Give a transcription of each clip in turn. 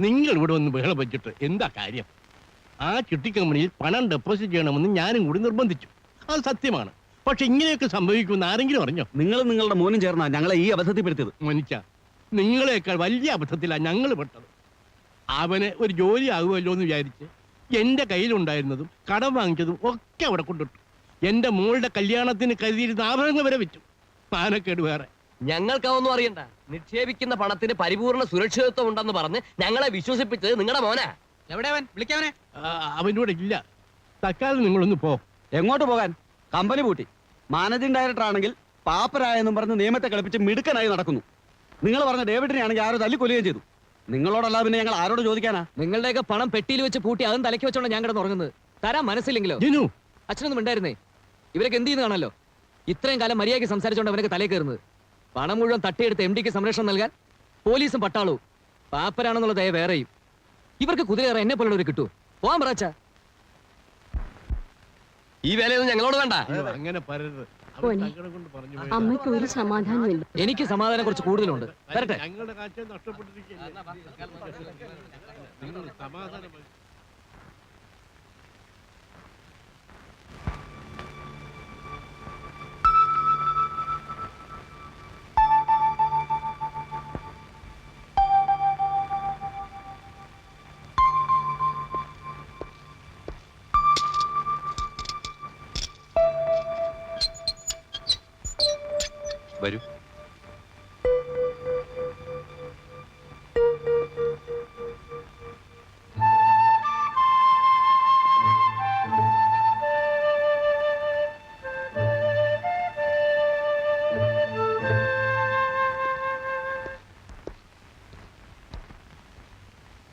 നിങ്ങൾ ഇവിടെ ഒന്ന് ബഹളം വെച്ചിട്ട് എന്താ കാര്യം? ആ ചിട്ടി കമ്പനിയിൽ പണം ഡെപ്പോസിറ്റ് ചെയ്യണമെന്ന് ഞാനും കൂടി നിർബന്ധിച്ചു. അത് സത്യമാണ്. പക്ഷെ ഇങ്ങനെയൊക്കെ സംഭവിക്കുമെന്ന് ആരെങ്കിലും അറിഞ്ഞോ? നിങ്ങൾ നിങ്ങളുടെ മോനും ചേർന്നാ ഞങ്ങളെ ഈ അബദ്ധത്തിൽപ്പെടുത്തിയത് മനുഷ്യ നിങ്ങളെക്കാൾ വലിയ അബദ്ധത്തിലാണ് ഞങ്ങൾ പെട്ടത്. അവന് ഒരു ജോലി ആകുമല്ലോ എന്ന് വിചാരിച്ച് എന്റെ കയ്യിലുണ്ടായിരുന്നതും കടം വാങ്ങിച്ചതും ഒക്കെ അവിടെ കൊണ്ടിട്ടു. എന്റെ മോളുടെ കല്യാണത്തിന് കരുതിയിരുന്ന ആഭരണങ്ങൾ വരെ വെച്ചു പാനക്കേട് വേറെ. ഞങ്ങൾക്കൊന്നും അറിയണ്ട. നിക്ഷേപിക്കുന്ന പണത്തിന് പരിപൂർണ സുരക്ഷിതത്വം ഉണ്ടെന്ന് പറഞ്ഞ് ഞങ്ങളെ വിശ്വസിപ്പിച്ചത് നിങ്ങളുടെ മോനെ. എവിടെ അവൻ? വിളിക്കാവനെ അവനോട് ഇല്ല. തൽക്കാലം നിങ്ങളൊന്ന് പോ. എങ്ങോട്ട് പോകാൻ? കമ്പനി പൂട്ടി. മാനേജിംഗ് ഡയറക്ടർ ആണെങ്കിൽ പാപ്പരായെന്നും പറഞ്ഞ് നിയമത്തെ കളിപ്പിച്ച് മിടുക്കനായി നടക്കുന്നു. നിങ്ങൾ പറഞ്ഞ ഡേവിഡിനെ ആണെങ്കിൽ ആരോ തല്ലിക്കൊല്ലുകയും ചെയ്തു. നിങ്ങളോടല്ല പിന്നെ ഞങ്ങൾ ആരോട് ചോദിക്കാനാ? നിങ്ങളുടെയൊക്കെ പണം പെട്ടിയിൽ വെച്ച് പൂട്ടി അതും തലയ്ക്ക് വെച്ചോണ്ട് ഞാൻ കിടന്ന് ഉറങ്ങുന്നത്. തരാൻ മനസ്സില്ലെങ്കിലോ? ജിനു. അച്ഛനൊന്നും ഉണ്ടായിരുന്നേ ഇവരൊക്കെ എന്ത് ചെയ്യുന്നതാണല്ലോ? ഇത്രയും കാലം മര്യാദയ്ക്ക് സംസാരിച്ചോണ്ട് അവനൊക്കെ തലേ കയറുന്നത്. പണം മുഴുവൻ തട്ടിയെടുത്ത് എം ഡിക്ക് സംരക്ഷണം നൽകാൻ പോലീസും പട്ടാളവും പാപ്പരാണെന്നുള്ള ദയ വേറെയും. ഇവർക്ക് കുതിരയേറെ എന്നെ പോലുള്ളവർ കിട്ടൂ പോവാൻ പറച്ച ഈ വേലയൊന്നും ഞങ്ങളോട് വേണ്ട. അങ്ങനെ പറയരുത് പോനെ. അമ്മയ്ക്ക് ഒരു സമാധാനമില്ല എനിക്ക് സമാധാനം കുറച്ച് കൂടുതലുണ്ട്. വരട്ടെ. ഞങ്ങളുടെ കാഴ്ച നഷ്ടപ്പെട്ടിരിക്കുകയല്ലേ? നിങ്ങൾ വരൂ.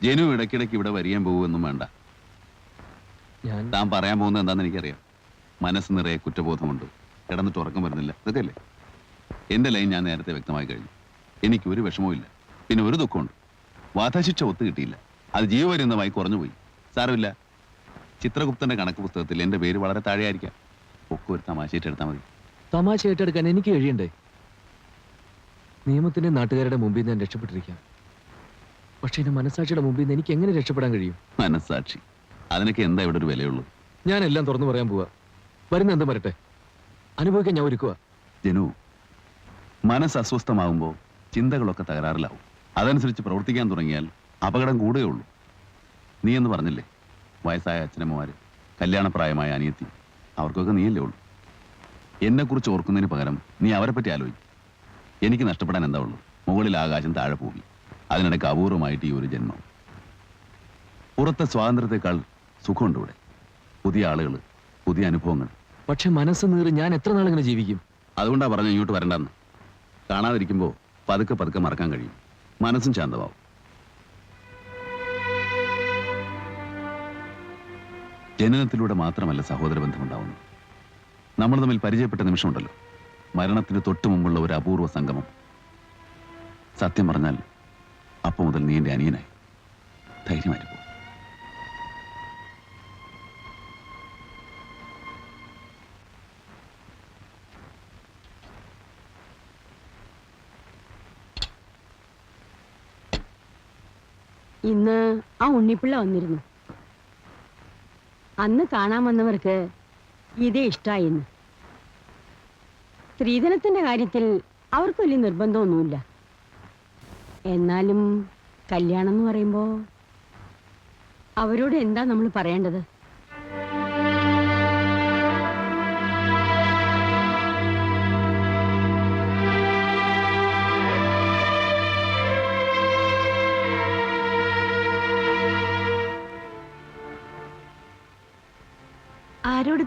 ജനു ഇടയ്ക്കിടയ്ക്ക് ഇവിടെ വരിയാൻ പോകുമെന്നും വേണ്ട. ഞാൻ താൻ പറയാൻ പോകുന്നത് എന്താണെന്ന് എനിക്കറിയാം. മനസ്സ് നിറയെ കുറ്റബോധമുണ്ട്. കിടന്നിട്ട് ഉറക്കം വരുന്നില്ല. ഇതൊക്കെയല്ലേ എന്റെ ലൈൻ ഞാൻ നേരത്തെ വ്യക്തമായി കഴിഞ്ഞു. എനിക്ക് ഒരു വിഷമവും ഇല്ല. പിന്നെ ഒരു ദുഃഖമുണ്ട്. വധശിക്ഷ ഒത്തു കിട്ടിയില്ല. അത് ജീവപര്യന്തമായി കുറഞ്ഞുപോയി. സാരമില്ല. ചിത്രഗുപ്തന്റെ കണക്ക് പുസ്തകത്തിൽ എന്റെ പേര് വളരെ താഴെയായിരിക്കാം. ഒക്കെ ഒരു തമാശയിട്ട് എടുത്താൽ മതി. തമാശ ഏറ്റെടുക്കാൻ എനിക്ക് കഴിയണ്ടേ? നിയമത്തിന്റെ നാട്ടുകാരുടെ മുമ്പിൽ ഞാൻ രക്ഷപ്പെട്ടിരിക്കാം. പക്ഷെ എന്റെ മനസാക്ഷിയുടെ മുമ്പിൽ നിന്ന് എനിക്ക് എങ്ങനെ രക്ഷപ്പെടാൻ കഴിയും? മനസ്സാക്ഷി. അതിനൊക്കെ എന്താ ഇവിടെ ഒരു വിലയുള്ളൂ? ഞാൻ എല്ലാം തുറന്നു പറയാൻ പോവാ. വരുന്ന എന്തും വരട്ടെ. അനുഭവിക്കാൻ ഞാൻ ഒരുക്കുക ജനു മനസ്സ് അസ്വസ്ഥമാകുമ്പോൾ ചിന്തകളൊക്കെ തകരാറിലാവും. അതനുസരിച്ച് പ്രവർത്തിക്കാൻ തുടങ്ങിയാൽ അപകടം ഉള്ളൂ. നീ എന്ന് പറഞ്ഞില്ലേ? വയസ്സായ അച്ഛനമ്മമാര് കല്യാണപ്രായമായ അനിയത്തി അവർക്കൊക്കെ നീയല്ലേ ഉള്ളൂ. എന്നെക്കുറിച്ച് ഓർക്കുന്നതിന് പകരം നീ അവരെ പറ്റി ആലോചിക്കും. എനിക്ക് നഷ്ടപ്പെടാൻ എന്താ ഉള്ളൂ? മുകളിൽ ആകാശം താഴെ പോകി അതിനിടയ്ക്ക് അപൂർവമായിട്ട് ഈ ഒരു ജന്മം. പുറത്തെ സ്വാതന്ത്ര്യത്തെക്കാൾ സുഖമുണ്ട് ഇവിടെ. പുതിയ ആളുകൾ പുതിയ അനുഭവങ്ങൾ. പക്ഷെ മനസ്സ് നീറി ഞാൻ എത്ര നാളിങ്ങനെ ജീവിക്കും? അതുകൊണ്ടാണ് പറഞ്ഞു ഇങ്ങോട്ട് വരണ്ടെന്ന്. കാണാതിരിക്കുമ്പോൾ പതുക്കെ പതുക്കെ മറക്കാൻ കഴിയും. മനസ്സും ശാന്തമാവും. ജനനത്തിലൂടെ മാത്രമല്ല സഹോദര ബന്ധമുണ്ടാവുന്നു നമ്മൾ തമ്മിൽ പരിചയപ്പെട്ട നിമിഷമുണ്ടല്ലോ. മരണത്തിന് തൊട്ടു മുമ്പുള്ള ഒരു അപൂർവ സംഗമം. സത്യം പറഞ്ഞാൽ അപ്പം മുതൽ നീ എന്റെ അനിയനായി. ധൈര്യമായിട്ട് ഉണ്ണിപ്പിള്ള വന്നിരുന്നു. അന്ന് കാണാൻ വന്നവർക്ക് ഇതേ ഇഷ്ടായിന്ന് സ്ത്രീധനത്തിന്റെ കാര്യത്തിൽ അവർക്ക് വലിയ നിർബന്ധമൊന്നുമില്ല. എന്നാലും കല്യാണം എന്ന് പറയുമ്പോ അവരോട് എന്താ നമ്മൾ പറയേണ്ടത്?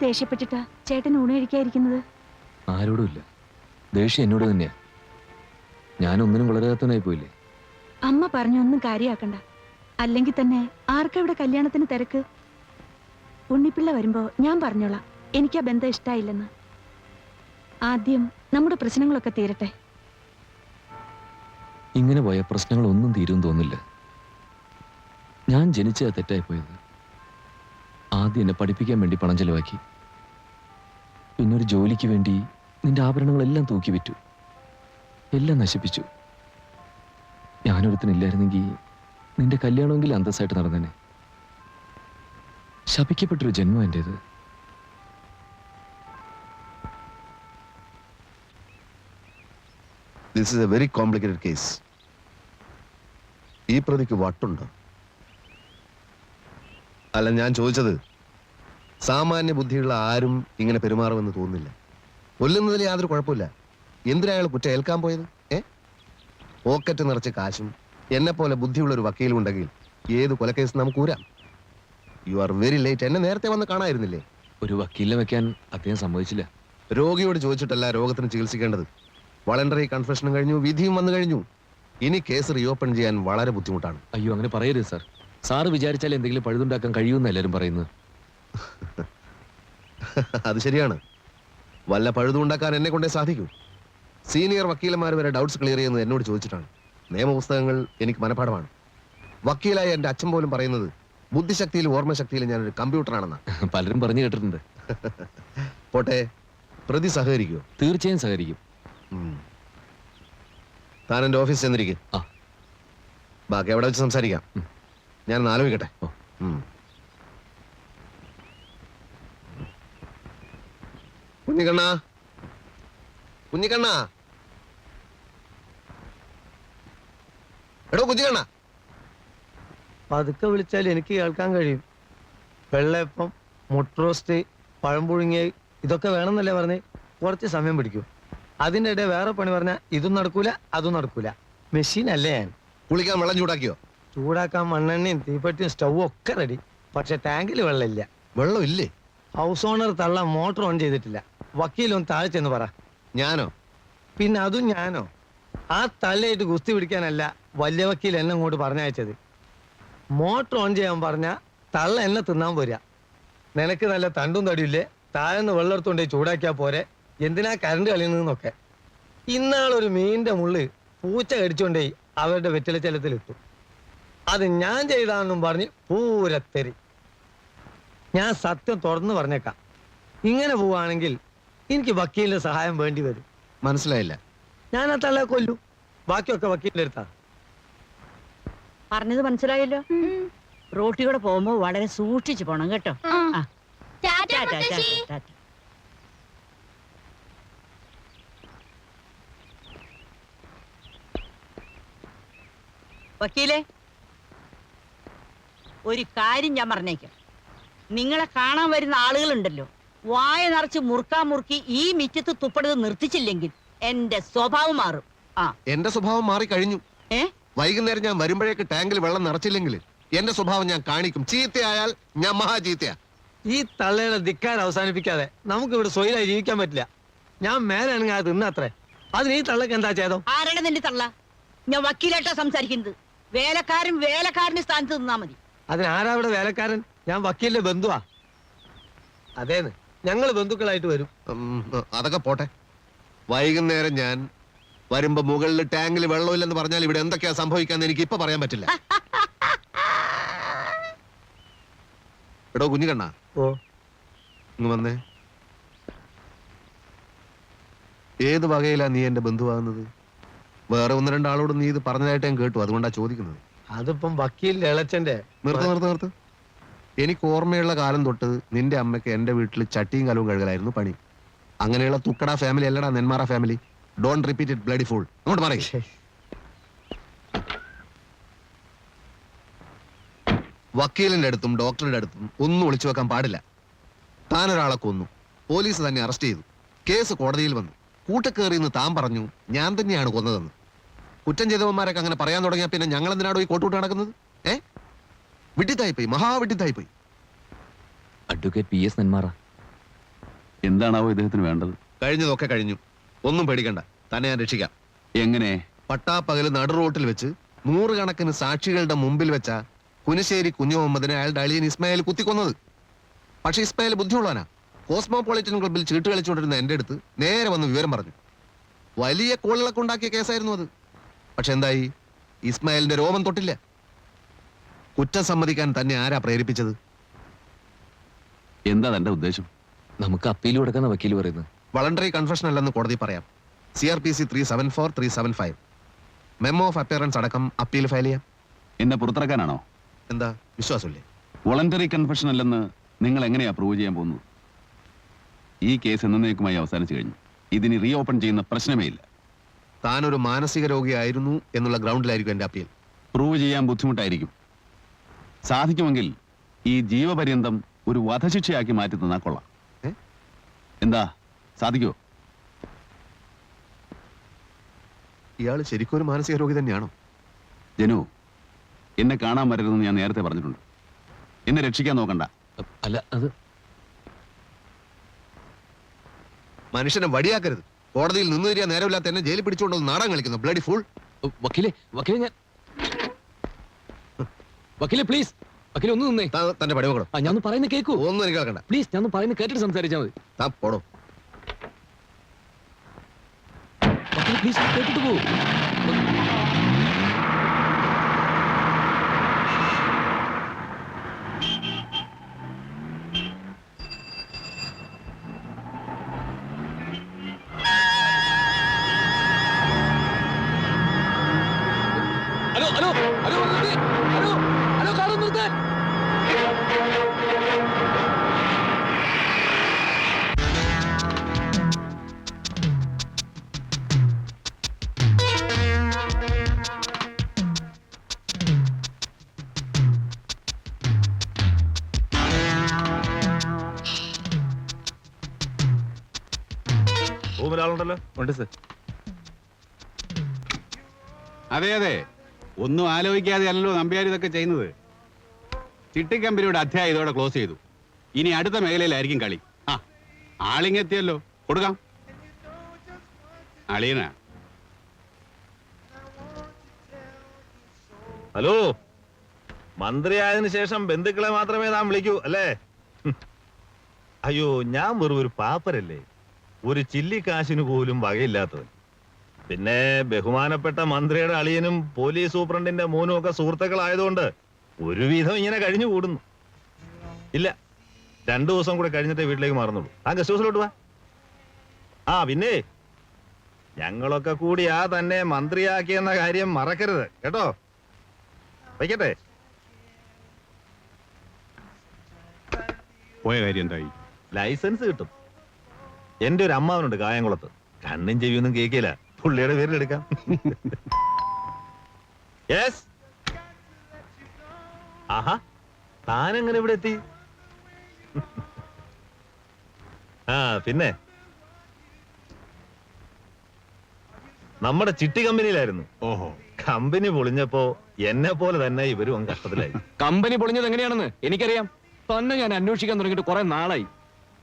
ദേഷ്യപ്പെട്ടിട്ടാ ചേട്ടൻ ഊണഴിക്കാതിരിക്കുന്നത്? ആരോടുമില്ല ദേഷ്യം എന്നോട് തന്നെയാ. ഞാൻ ഒന്നിനും വളരാത്തവനായി പോയില്ലേ? അമ്മ പറഞ്ഞൊന്നും കാര്യാക്കണ്ട. അല്ലെങ്കിൽ തന്നെ ആർക്കാ ഇവിടെ കല്യാണത്തിന് തിരക്ക്? ഉണ്ണിപ്പിള്ള വരുമ്പോ ഞാൻ പറഞ്ഞോളാം. എനിക്ക് ആ ബന്ധം ഇഷ്ടായില്ലെന്ന്. ആദ്യം നമ്മുടെ പ്രശ്നങ്ങളൊക്കെ തീരട്ടെ. ഇങ്ങനെ പോയ പ്രശ്നങ്ങളൊന്നും തീരും തോന്നില്ല. ഞാൻ ജനിച്ച തെറ്റായി പോയത്. ആദ്യം എന്നെ പഠിപ്പിക്കാൻ വേണ്ടി പണം ചെലവാക്കി. പിന്നെ ഒരു ജോലിക്ക് വേണ്ടി നിന്റെ ആഭരണങ്ങളെല്ലാം തൂക്കി വിറ്റു എല്ലാം നശിപ്പിച്ചു. ഞാനൊരുത്തനില്ലായിരുന്നെങ്കിൽ നിന്റെ കല്യാണമെങ്കിൽ അന്തസ്സായിട്ട് നടന്നേനെ. ശപിക്കപ്പെട്ടൊരു ജന്മം എന്റേത് this is a very complicated case ഈ പ്രതിക്ക് വട്ടുണ്ടോ? അല്ല ഞാൻ ചോദിച്ചത് സാമാന്യ ബുദ്ധിയുള്ള ആരും ഇങ്ങനെ പെരുമാറുമെന്ന് തോന്നുന്നില്ല. കൊല്ലുന്നതിൽ യാതൊരു കുഴപ്പമില്ല. എന്തിനാ അയാൾ കുറ്റം ഏൽക്കാൻ പോയത്? ഏ? പോക്കറ്റ് നിറച്ച് കാശും എന്നെ പോലെ ബുദ്ധിയുള്ള ഒരു വക്കീലും ഉണ്ടെങ്കിൽ ഏത് കൊലക്കേസ് നമുക്ക് ഊരാം. യു ആർ വെരി ലേറ്റ് എന്നെ നേരത്തെ വന്ന് കാണായിരുന്നില്ലേ? ഒരു വക്കീലിനെ വെക്കാൻ അദ്ദേഹം സമ്മതിച്ചില്ല. രോഗിയോട് ചോദിച്ചിട്ടല്ല രോഗത്തിന് ചികിത്സിക്കേണ്ടത്. വളണ്ടറി കൺഫെഷനും കഴിഞ്ഞു വിധിയും വന്നു കഴിഞ്ഞു. ഇനി കേസ് റീഓപ്പൺ ചെയ്യാൻ വളരെ ബുദ്ധിമുട്ടാണ്. അയ്യോ അങ്ങനെ പറയരുത് സാർ സാറ് വിചാരിച്ചാൽ എന്തെങ്കിലും പഴുതുണ്ടാക്കാൻ കഴിയുമെന്ന് എല്ലാവരും പറയുന്നത്. അത് ശരിയാണ്. വല്ല പഴുതുണ്ടാക്കാൻ എന്നെ കൊണ്ടേ സാധിക്കൂ. സീനിയർ വക്കീലന്മാർ വരെ ഡൗട്ട്സ് ക്ലിയർ ചെയ്യുന്നത് എന്നോട് ചോദിച്ചിട്ടാണ്. നിയമപുസ്തകങ്ങൾ എനിക്ക് മനഃപ്പാടമാണ് വക്കീലായ എന്റെ അച്ഛൻ പോലും പറയുന്നത് ബുദ്ധിശക്തിയിലും ഓർമ്മശക്തിയിലും ഞാനൊരു കമ്പ്യൂട്ടറാണെന്നാണ് പലരും പറഞ്ഞു കേട്ടിട്ടുണ്ട്. പോട്ടെ പ്രതി സഹകരിക്കുമോ തീർച്ചയായും സഹകരിക്കും. താൻ എന്റെ ഓഫീസ് ചെന്നിരിക്കും. ബാക്കി എവിടെ വെച്ച് സംസാരിക്കാം. ഞാൻ ആലോചിക്കട്ടെ. ഓ. കുഞ്ഞിക്കണ്ണ കുഞ്ഞിക്കണ്ണ എടോ കുഞ്ഞിക്കണ്ണ പതുക്കെ വിളിച്ചാൽ എനിക്ക് കേൾക്കാൻ കഴിയും. വെള്ളയപ്പം മുട്ട റോസ്റ്റ് പഴം പുഴുങ്ങിയ ഇതൊക്കെ വേണമെന്നല്ലേ പറഞ്ഞ്? കുറച്ച് സമയം പിടിക്കും. അതിന്റെ ഇടയിൽ വേറെ പണി പറഞ്ഞാൽ ഇതും നടക്കൂല അതും നടക്കൂല. മെഷീൻ അല്ലേ ഞാൻ. കുളിക്കാൻ വെള്ളം ചൂടാക്കിയോ? ചൂടാക്കാൻ മണ്ണെണ്ണയും തീപ്പെട്ടിയും സ്റ്റൗവും ഒക്കെ റെഡി. പക്ഷെ ടാങ്കിൽ വെള്ളമില്ല. വെള്ളം ഇല്ലേ ഹൗസ് ഓണർ തള്ള മോട്ടർ ഓൺ ചെയ്തിട്ടില്ല. വക്കീലൊന്ന് താഴെ ചെന്ന് പറ. ഞാനോ? പിന്നെ അതും ഞാനോ? ആ തലയിട്ട് ഗുസ്തി പിടിക്കാനല്ല വലിയ വക്കീൽ എന്നെ ഇങ്ങോട്ട് പറഞ്ഞയച്ചത്. മോട്ടർ ഓൺ ചെയ്യാൻ പറഞ്ഞ തള്ള എന്നെ തിന്നാൻ പോരാ നിനക്ക് നല്ല തണ്ടും തടിയില്ലേ താഴെന്ന് വെള്ളം എടുത്തുകൊണ്ടേ ചൂടാക്കിയാ പോരെ. എന്തിനാ കരണ്ട് കളിയുന്നതെന്നൊക്കെ. ഇന്നാളൊരു മീനിന്റെ മുള്ള് പൂച്ച കടിച്ചോണ്ടേ അവരുടെ വെറ്റിലച്ചലത്തിലിട്ടു. അത് ഞാൻ ചെയ്താന്നും പറഞ്ഞ് പൂരത്തെരി ഞാൻ സത്യം തുറന്നു പറഞ്ഞേക്കാം. ഇങ്ങനെ പോവാണെങ്കിൽ എനിക്ക് വക്കീലിന്റെ സഹായം വേണ്ടി വരും. മനസ്സിലായില്ല. ഞാൻ ആ തള്ളെ കൊല്ലു. ബാക്കിയൊക്കെ വക്കീലിന്റെ അടുത്താ പറഞ്ഞത് മനസ്സിലായല്ലോ? റോട്ടിയോടെ പോകുമ്പോ വളരെ സൂക്ഷിച്ചു പോണം കേട്ടോ. ആ. Tata, tata, tata. വക്കീലേ ഒരു കാര്യം ഞാൻ പറഞ്ഞേക്കാം. നിങ്ങളെ കാണാൻ വരുന്ന ആളുകളുണ്ടല്ലോ. വായ നിറച്ച് മുറുക്കാ മുറുക്കി ഈ മിറ്റത്ത് തുപ്പടുത് നിർത്തിച്ചില്ലെങ്കിൽ എന്റെ സ്വഭാവം മാറും. ആ. എന്റെ സ്വഭാവം മാറി കഴിഞ്ഞു. ഏ? വൈകുന്നേരം ഞാൻ വരുമ്പോഴേക്ക് ടാങ്കിൽ വെള്ളം നിറച്ചില്ലെങ്കിൽ എന്റെ സ്വഭാവം ഞാൻ കാണിക്കും. ചീത്തയായാൽ ഞാൻ മഹാ ചീത്തയാ. ഈ തള്ളയുടെ ധിക്കാരം അവസാനിപ്പിക്കാതെ നമുക്ക് ഇവിടെ സ്വൈരായി ജീവിക്കാൻ പറ്റില്ല. ഞാൻ മേലാണെങ്കിൽ അത് തിന്നത്രേ. അതിന് ഈ തള്ളക്ക് എന്താ ചെയ്തോ ആരാണ് നിന്റെ തള്ള? ഞാൻ വക്കീലായിട്ടാ സംസാരിക്കുന്നത്. വേലക്കാരൻ വേലക്കാരന്റെ സ്ഥാനത്ത് നിന്നാ മതി. അതിനാരാ ആരാ ഇവിടെ വേലക്കാരൻ? ഞാൻ വക്കീലിന്റെ ബന്ധുവാ. അതേന്ന്. ഞങ്ങൾ ബന്ധുക്കളായിട്ട് വരും. ഉം, അതൊക്കെ പോട്ടെ. വൈകുന്നേരം ഞാൻ വരുമ്പോ മുകളിൽ ടാങ്കിൽ വെള്ളമില്ലെന്ന് പറഞ്ഞാൽ ഇവിടെ എന്തൊക്കെയാ സംഭവിക്കാന്ന് എനിക്ക് ഇപ്പൊ പറയാൻ പറ്റില്ല. എടോ കുഞ്ഞുകണ്ണ. ഓ. ഇങ്ങ് വന്നേ. ഏത് വകയിലാ നീ എന്റെ ബന്ധുവാകുന്നത്? വേറെ ഒന്ന് രണ്ടാളോട് നീ ഇത് പറഞ്ഞതായിട്ട് ഞാൻ കേട്ടു. അതുകൊണ്ടാ ചോദിക്കുന്നത്. അതിപ്പം വക്കീലിന്റെ ഇളച്ചന്റെ നിർത്ത് നിർത്ത് നിർത്ത്. എനിക്ക് ഓർമ്മയുള്ള കാലം തൊട്ട് നിന്റെ അമ്മയ്ക്ക് എന്റെ വീട്ടിൽ ചട്ടിയും കലവും കഴുകലായിരുന്നു പണി. അങ്ങനെയുള്ള തുക്കട ഫാമിലി അല്ലടാ Nenmara family don't repeat it bloody fool അങ്ങോട്ട് പറയും വക്കീലിന്റെ അടുത്തും ഡോക്ടറുടെ അടുത്തും ഒന്നും ഒളിച്ചു വെക്കാൻ പാടില്ല. താനൊരാളെ ഒരാളെ കൊന്നു. പോലീസ് തന്നെ അറസ്റ്റ് ചെയ്തു. കേസ് കോടതിയിൽ വന്നു. കൂട്ടക്കേറിയെന്ന് താൻ പറഞ്ഞു ഞാൻ തന്നെയാണ് കൊന്നതെന്ന്. കുറ്റം ചെയ്തവന്മാരൊക്കെ അങ്ങനെ പറയാൻ തുടങ്ങിയാൽ പിന്നെ ഞങ്ങൾ എന്തിനാണോ ഈ കോട്ടുകൂട്ട് നടക്കുന്നത്? ഏ? വിഡിത്തായിപ്പോയി മഹാവിഡിത്തായിപ്പോയി അഡ്വക്കേറ്റ് പി എസ് നെന്മാറ എന്താണാവോ ഇദ്ദേഹത്തിന് വേണ്ടത്? കഴിഞ്ഞതൊക്കെ കഴിഞ്ഞു. ഒന്നും പേടിക്കണ്ട. തന്നെ ഞാൻ രക്ഷിക്കാം. എങ്ങനെ? പട്ടാപ്പകൽ നടു റോട്ടിൽ വെച്ച് നൂറുകണക്കിന് സാക്ഷികളുടെ മുമ്പിൽ വെച്ച കുനിശ്ശേരി കുഞ്ഞു മുഹമ്മദിനെ അയാളുടെ അളിയൻ ഇസ്മായിൽ കുത്തിക്കൊന്നത്. പക്ഷെ ഇസ്മായിൽ ബുദ്ധിയുള്ളവനാ. കോസ്മോപൊളിറ്റൻ ക്ലബിൽ ചീട്ട് കളിച്ചുകൊണ്ടിരുന്ന എന്റെ അടുത്ത് നേരെ വന്ന് വിവരം പറഞ്ഞു. വലിയ കോളിളക്കുണ്ടാക്കിയ കേസായിരുന്നു അത്. പക്ഷെ എന്തായി? ഇസ്മായിലിന്റെ രോമം തൊട്ടില്ല. കുറ്റം സമ്മതിക്കാൻ തന്നെ ആരാ പ്രേരിപ്പിച്ചത്? എന്താ തന്റെ ഉദ്ദേശം? നമുക്ക് അപ്പീൽ കൊടുക്കുന്ന വക്കീൽ പറയുന്നത്. വളണ്ടറി കൺഫെഷൻ അല്ലെന്ന് കോടതി പറയാം. C R P C three seven four three seven five memo of appearance അടക്കം അപ്പീൽ ഫയൽ ചെയ്യാം. എന്നെ പുറത്തിറക്കാനാണോ? എന്താ? വിശ്വാസമില്ലേ? വോളണ്ടറി കൺഫെഷൻ അല്ലെന്ന് നിങ്ങൾ എങ്ങനെയാ പ്രൂവ് ചെയ്യാൻ പോകുന്നത്? ഈ കേസ് എന്നേക്കുമായി അവസാനിച്ചു കഴിഞ്ഞു. ഇതിനി റീ ഓപ്പൺ ചെയ്യുന്ന പ്രശ്നമേ ഇല്ല. താനൊരു മാനസിക രോഗിയായിരുന്നു എന്നുള്ള ഗ്രൗണ്ടിലായിരിക്കും എന്റെ അപ്പീൽ. പ്രൂവ് ചെയ്യാൻ ബുദ്ധിമുട്ടായിരിക്കും. സാധിക്കുമെങ്കിൽ ഈ ജീവപര്യന്തം ഒരു വധശിക്ഷയാക്കി മാറ്റി തന്നാ കൊള്ളാം. എന്താ? സാധിക്കുമോ ഇയാൾ ശരിക്കും ഒരു മാനസിക രോഗി തന്നെയാണോ? ജനു എന്നെ കാണാൻ വരരുതെന്ന് ഞാൻ നേരത്തെ പറഞ്ഞിട്ടുണ്ട്. എന്നെ രക്ഷിക്കാൻ നോക്കണ്ട. അല്ല അത് മനുഷ്യനെ വടിയാക്കരുത്. കോടതിയിൽ നിന്ന് തരിക നേരമില്ലാത്ത എന്നെ ജയിലിൽ പിടിച്ചുകൊണ്ടൊന്ന് നാടാൻ കളിക്കുന്നു ബ്ലഡി ഫുൾ വക്കീലെ വക്കീലെ ഞാൻ വക്കീലെ പ്ലീസ് വക്കീലെ ഒന്ന് നിന്നേ. തന്റെ പടിമക്കളും ആ ഞാൻ പറയുന്നത് പറയുന്ന കേക്കൂ. ഒന്നും എനിക്ക് കേൾക്കണ്ട. പ്ലീസ് ഞാൻ പറയുന്നത് പറയുന്ന കേട്ടിട്ട് സംസാരിച്ചാൽ മതി. താൻ പോടോ. വക്കീലെ പ്ലീസ് കേട്ടിട്ട് പോ. റൂമിലാളുണ്ടല്ലോ ഉണ്ട് സർ. അതെ അതെ. ഒന്നും ആലോചിക്കാതെ അല്ലല്ലോ നമ്പ്യാർ ഇതൊക്കെ ചെയ്യുന്നത്. ചിട്ടിക്കമ്പനിയുടെ അധ്യായം ഇതോടെ ക്ലോസ് ചെയ്തു. ഇനി അടുത്ത മേഖലയിലായിരിക്കും കളി. ആ ആളിങ്ങെത്തിയല്ലോ കൊടുക്കാം. അളിയന. ഹലോ. മന്ത്രിയായതിനു ശേഷം ബന്ധുക്കളെ മാത്രമേ നാം വിളിക്കൂ അല്ലേ? അയ്യോ ഞാൻ വെറും ഒരു പാപ്പരല്ലേ? ഒരു ചില്ലിക്കാശിന് പോലും വകയില്ലാത്തവൻ. പിന്നെ ബഹുമാനപ്പെട്ട മന്ത്രിയുടെ അളിയനും പോലീസ് സൂപ്രണ്ടിന്റെ മോനും ഒക്കെ സുഹൃത്തുക്കളായതുകൊണ്ട് ഒരുവിധം ഇങ്ങനെ കഴിഞ്ഞു കൂടുന്നു. ഇല്ല രണ്ടു ദിവസം കൂടെ കഴിഞ്ഞിട്ടേ വീട്ടിലേക്ക് മാറുന്നുള്ളൂ. ആ ഗസ്റ്റ് ഹൗസിലോട്ട് വാ. ആ പിന്നെ ഞങ്ങളൊക്കെ കൂടി ആ തന്നെ മന്ത്രിയാക്കിയെന്ന കാര്യം മറക്കരുത് കേട്ടോ? വയ്ക്കട്ടെ? പോയ കാര്യം എന്തായി? ലൈസൻസ് കിട്ടും. എന്റെ ഒരു അമ്മാവനുണ്ട് കായംകുളത്ത്. കണ്ണും ചെവിയൊന്നും കേക്കില്ല പുള്ളിയുടെ പേരിൽ എടുക്കാം. യെസ് ആഹാ. താനെങ്ങനെ ഇവിടെ എത്തി? ആ പിന്നെ? നമ്മുടെ ചിട്ടി കമ്പനിയിലായിരുന്നു. ഓഹോ. കമ്പനി പൊളിഞ്ഞപ്പോ എന്നെ പോലെ തന്നെ ഇവരും അങ്ങ് കഷ്ടത്തിലായി. കമ്പനി പൊളിഞ്ഞത് എങ്ങനെയാണെന്ന് എനിക്കറിയാം. തന്നെ ഞാൻ അന്വേഷിക്കാൻ തുടങ്ങിയിട്ട് കുറെ നാളായി.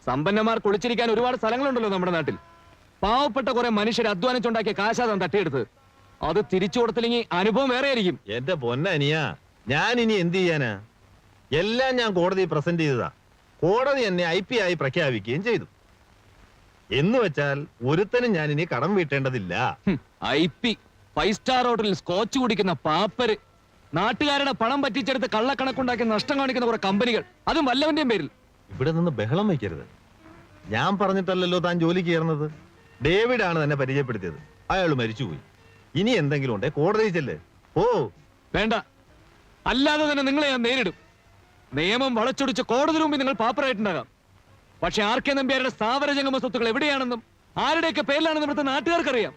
സമ്പന്നന്മാർ കുളിച്ചിരിക്കാൻ ഒരുപാട് സ്ഥലങ്ങളുണ്ടല്ലോ നമ്മുടെ നാട്ടിൽ. പാവപ്പെട്ട കുറെ മനുഷ്യർ അധ്വാനിച്ചുണ്ടാക്കിയ കാശാദം തട്ടിയെടുത്ത്. അത് തിരിച്ചു കൊടുത്തില്ലെങ്കിൽ അനുഭവം വേറെ ആയിരിക്കും. എന്റെ പൊന്നനിയാ ഞാൻ ഇനി എന്ത് ചെയ്യാനാ? എല്ലാം ഞാൻ കോടതി പ്രസന്റ് ചെയ്തതാ. കോടതി എന്നെ ഐ പി ആയി പ്രഖ്യാപിക്കുകയും ചെയ്തു. എന്ന് വെച്ചാൽ ഒരുത്തനും ഞാൻ ഇനി കടം വീട്ടേണ്ടതില്ല. ഐ പി ഫൈവ് സ്റ്റാർ ഹോട്ടലിൽ സ്കോച്ച് കുടിക്കുന്ന പാപ്പര് നാട്ടുകാരുടെ പണം പറ്റിച്ചെടുത്ത് കള്ളക്കണക്കുണ്ടാക്കി നഷ്ടം കാണിക്കുന്ന കുറെ കമ്പനികൾ അതും വല്ലവന്റെയും പേരിൽ. ഇവിടെ നിന്ന് ബഹളം വയ്ക്കരുത്. ഞാൻ പറഞ്ഞിട്ടല്ലല്ലോ താൻ ജോലിക്ക് കയറുന്നത്. ഡേവിഡ് ആണ് തന്നെ പരിചയപ്പെടുത്തിയത്. അയാൾ മരിച്ചുപോയി. ഇനി എന്തെങ്കിലും ഉണ്ടേ കോടതി ചെല്ലേ. ഓ വേണ്ട. അല്ലാതെ തന്നെ നിങ്ങളെ ഞാൻ നേരിടും. നിയമം വളച്ചൊടിച്ച് കോടതി മുമ്പിൽ നിങ്ങൾ പാപ്പറായിട്ടുണ്ടാകാം പക്ഷെ ആർ കെ നമ്പ്യാരുടെ സ്ഥാവര ജംഗമ സ്വത്തുക്കൾ എവിടെയാണെന്നും ആരുടെയൊക്കെ പേരിലാണെന്നും ഇവിടുത്തെ നാട്ടുകാർക്കറിയാം.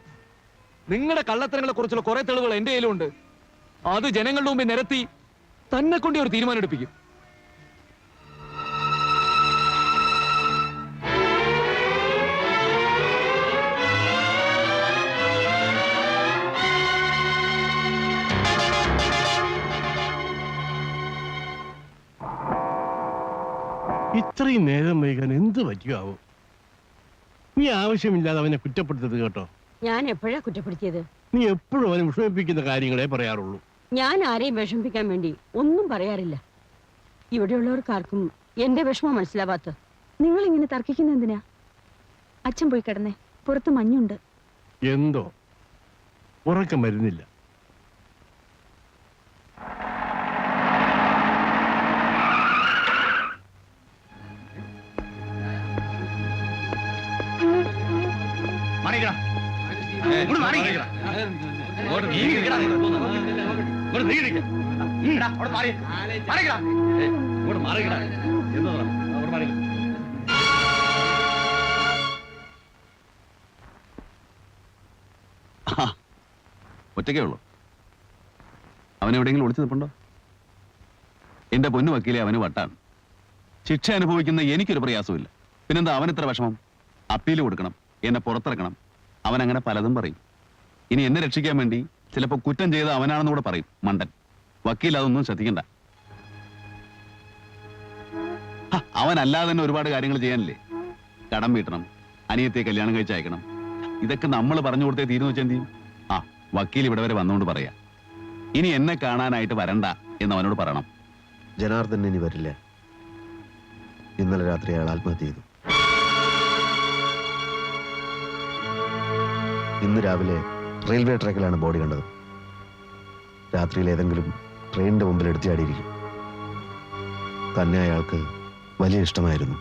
നിങ്ങളുടെ കള്ളത്തരങ്ങളെ കുറിച്ചുള്ള കുറെ തെളിവുകൾ എന്റെ കയ്യിലുണ്ട്. അത് ജനങ്ങളുടെ മുമ്പിൽ നിരത്തി തന്നെ കൊണ്ട് ഒരു തീരുമാനം എടുപ്പിക്കും. ഇത്രയും നേരം വൈകാൻ എന്ത് പറ്റിയാവോ നീ ആവശ്യമില്ലാതെ അവനെ കുറ്റപ്പെടുത്തരുത് കേട്ടോ. ഞാൻ എപ്പോഴാ കുറ്റപ്പെടുത്തിയത്? നീ എപ്പോഴും അവനെ വിഷമിപ്പിക്കുന്ന കാര്യങ്ങളെ പറയാറുള്ളൂ. ഞാൻ ആരെയും വിഷമിപ്പിക്കാൻ വേണ്ടി ഒന്നും പറയാറില്ല. ഇവിടെയുള്ളവർക്കാർക്കും എന്റെ വിഷമം മനസ്സിലാവാത്ത. നിങ്ങൾ ഇങ്ങനെ തർക്കിക്കുന്ന എന്തിനാ? അച്ഛൻ പോയി കിടന്നേ. പുറത്ത് മഞ്ഞുണ്ട്. എന്തോ? ഉറക്കം വരുന്നില്ല. ഒറ്റയ്ക്കേ ഉള്ളൂ. അവൻ എവിടെയെങ്കിലും ഒളിച്ചു നിൽപ്പുണ്ടോ? എന്റെ പൊന്നു വക്കീലെ അവന് വട്ടാണ് ശിക്ഷ അനുഭവിക്കുന്ന എനിക്കൊരു പ്രയാസമില്ല പിന്നെന്താ അവൻ ഇത്ര വിഷമം? അപ്പീൽ കൊടുക്കണം. എന്നെ പുറത്തിറക്കണം. അവൻ അങ്ങനെ പലതും പറയും. ഇനി എന്നെ രക്ഷിക്കാൻ വേണ്ടി ചിലപ്പോൾ കുറ്റം ചെയ്ത അവനാണെന്ന് കൂടെ പറയും മണ്ടൻ. വക്കീൽ അതൊന്നും ശ്രദ്ധിക്കണ്ട. അവനല്ലാതെ തന്നെ ഒരുപാട് കാര്യങ്ങൾ ചെയ്യാനില്ലേ? കടം വീട്ടണം അനിയത്തെ കല്യാണം കഴിച്ച് അയക്കണം. ഇതൊക്കെ നമ്മൾ പറഞ്ഞു കൊടുത്തേ തീരുന്നു വെച്ചാൽ എന്ത് ചെയ്യും ആ വക്കീൽ ഇവിടെ വരെ വന്നുകൊണ്ട് പറയാ. ഇനി എന്നെ കാണാനായിട്ട് വരണ്ട എന്ന് അവനോട് പറയണം. ജനാർദ്ദൻ ഇനി വരില്ല. ഇന്നലെ രാത്രി അയാൾ ആത്മഹത്യ ചെയ്തു. ഇന്ന് രാവിലെ റെയിൽവേ ട്രാക്കിലാണ് ബോഡി കണ്ടത്. രാത്രിയിൽ ഏതെങ്കിലും ട്രെയിനിന്റെ മുമ്പിൽ എടുത്തിയാടിയിരിക്കും തന്നെ അയാൾക്ക് വലിയ ഇഷ്ടമായിരുന്നു.